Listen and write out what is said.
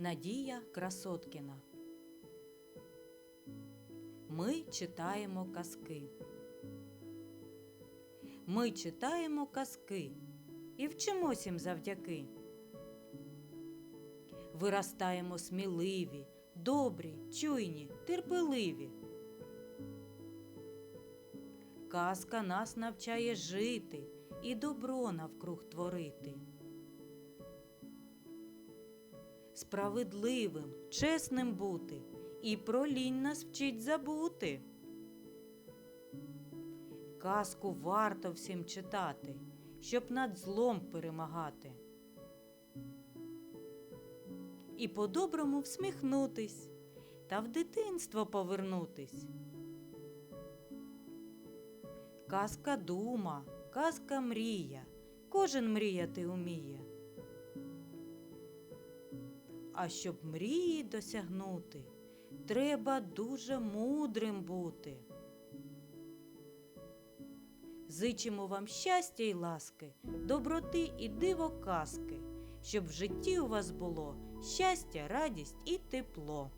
Надія Красоткіна. Ми читаємо казки. Ми читаємо казки і вчимось їм завдяки. Виростаємо сміливі, добрі, чуйні, терпеливі. Казка нас навчає жити і добро навкруг творити. Справедливим, чесним бути і про лінь нас вчить забути. Казку варто всім читати, щоб над злом перемагати. І по-доброму всміхнутись та в дитинство повернутись. Казка дума, казка мрія, кожен мріяти уміє. А щоб мрії досягнути, треба дуже мудрим бути. Зичимо вам щастя й ласки, доброти і диво казки, щоб в житті у вас було щастя, радість і тепло.